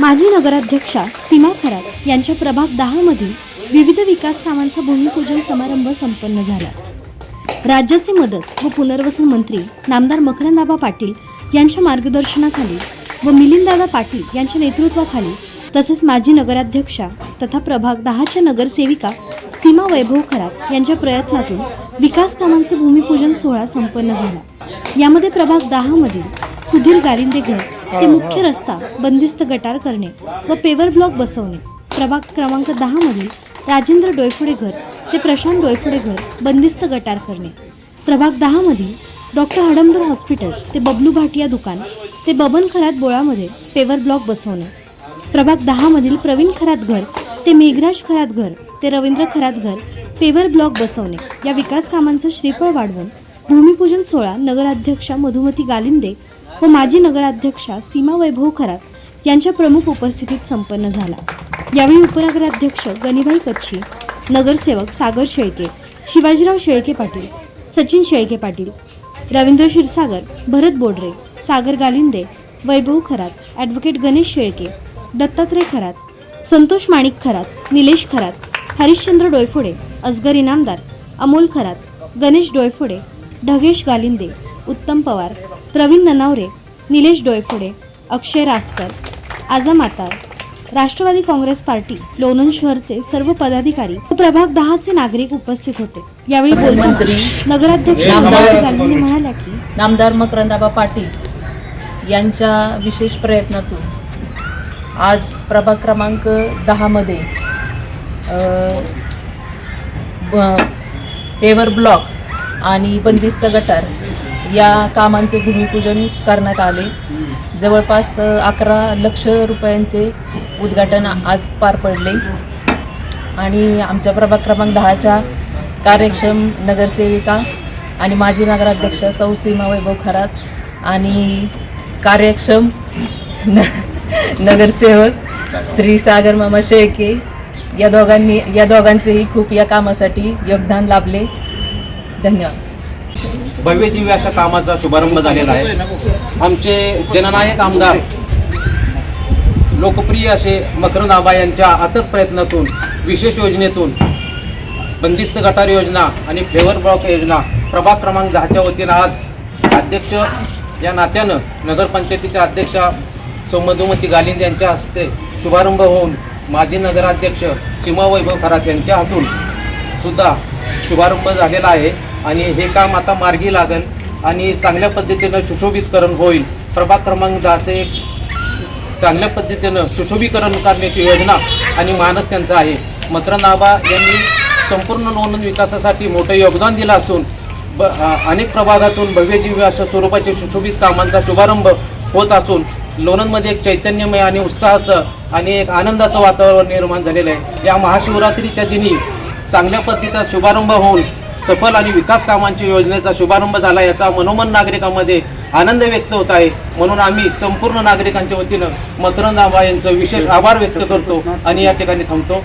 माजी नगराध्यक्षा सीमा खरात यांच्या प्रभाग दहामधील विविध विकास कामांचा भूमिपूजन समारंभ संपन्न झाला. राज्याचे मदत व पुनर्वसन मंत्री नामदार मकरंदाबा पाटील यांच्या मार्गदर्शनाखाली व मिलिंददादा पाटील यांच्या नेतृत्वाखाली तसेच माजी नगराध्यक्षा तथा प्रभाग दहाच्या नगरसेविका सीमा वैभव खरात यांच्या प्रयत्नातून विकास कामांचा भूमिपूजन सोहळा संपन्न झाला. यामध्ये प्रभाग दहामधील सुधीर गारिंदे घर ते मुख्य रस्ता बंदिस्त गटार करणे व पेवर ब्लॉक बसवणे. प्रभाग क्रमांक दहामधील राजेंद्र डोयफुडे घर ते प्रशांत डोयफुडे घर बंदिस्त गटार करणे. प्रभाग दहामधील डॉक्टर हडंबर हॉस्पिटल ते बबलू भाटिया दुकान ते बबन खरात बोळामध्ये पेवर ब्लॉक बसवणे. प्रभाग दहामधील प्रवीण खरात घर ते मेघराज खरात घर ते रवींद्र खरात घर पेवर ब्लॉक बसवणे या विकास कामांचं श्रीफळ वाढवून भूमिपूजन सोहळा नगराध्यक्षा मधुमती गालिंदे व माजी नगराध्यक्षा सीमा वैभव खरात यांच्या प्रमुख उपस्थितीत संपन्न झाला. यावेळी उपनगराध्यक्ष गणिबाई कच्छी नगरसेवक सागर शेळके शिवाजीराव शेळके पाटील सचिन शेळके पाटील रवींद्र क्षीरसागर भरत बोडरे सागर गालिंदे वैभव खरात ॲडव्होकेट गणेश शेळके दत्तात्रय खरात संतोष माणिक खरात निलेश खरात हरिश्चंद्र डोयफोडे असगर इनामदार अमोल खरात गणेश डोयफोडे ढगेश गालिंदे उत्तम पवार प्रवीण ननावरे निलेश डोयफोडे अक्षय रासकर आझम आतार राष्ट्रवादी काँग्रेस पार्टी लोणंद शहरचे सर्व पदाधिकारी व प्रभाग दहाचे नागरिक उपस्थित होते. यावेळी बोलताना नगराध्यक्ष नामदार- म्हणाल्या की नामदार मकरंदाबा पाटील यांच्या विशेष प्रयत्नातून आज प्रभाग क्रमांक दहामध्ये पेवर ब्लॉक आणि बंदिस्त गटार या कामांचे भूमिपूजन करण्यात आले. जवळपास अकरा लक्ष रुपयांचे उद्घाटन आज पार पडले. आणि आमच्या प्रभाग क्रमांक दहाच्या कार्यक्षम नगरसेविका आणि माजी नगराध्यक्ष सौ सीमा वैभव खरात आणि कार्यक्षम न नगरसेवक श्री सागर मामा शेळके. या दोघांनी या दोघांचेही खूप या कामासाठी योगदान लाभले. धन्यवाद. भव्य दिव्य अशा कामाचा शुभारंभ झालेला आहे. आमचे जननायक आमदार लोकप्रिय असे मकरनाभा यांच्या अथक प्रयत्नातून विशेष योजनेतून बंदिस्त गटार योजना आणि फ्लेवर ब्लॉक योजना प्रभाग क्रमांक दहाच्या वतीनं आज अध्यक्ष या नात्यानं नगरपंचायतीच्या अध्यक्षा सौ मधुमती गालिंद यांच्या हस्ते शुभारंभ होऊन माजी नगराध्यक्ष सीमा वैभव खरात यांच्या हातून सुद्धा शुभारंभ झालेला आहे. आणि हे काम आता मार्गी लागेल आणि चांगल्या पद्धतीनं सुशोभीकरण होईल. प्रभाग क्रमांक दहाचे एक चांगल्या पद्धतीनं सुशोभीकरण करण्याची योजना आणि मानस त्यांचा आहे. मत्रनाबा यांनी संपूर्ण नोंदणी विकासासाठी मोठं योगदान दिलं असून ब अनेक प्रभागातून भव्य दिव्य अशा स्वरूपाचे सुशोभित कामांचा शुभारंभ होत असून लोणंदमध्ये एक चैतन्यमय आणि उत्साहाचं आणि एक आनंदाचं वातावरण निर्माण झालेलं आहे. या महाशिवरात्रीच्या दिनी चांगल्या पद्धतीचा शुभारंभ होऊन सफल आणि विकास कामांच्या योजनेचा शुभारंभ झाला याचा मनोमन नागरिकांमध्ये आनंद व्यक्त होत आहे. म्हणून आम्ही संपूर्ण नागरिकांच्या वतीनं मकरंद आबा यांचं विशेष आभार व्यक्त करतो आणि या ठिकाणी थांबतो.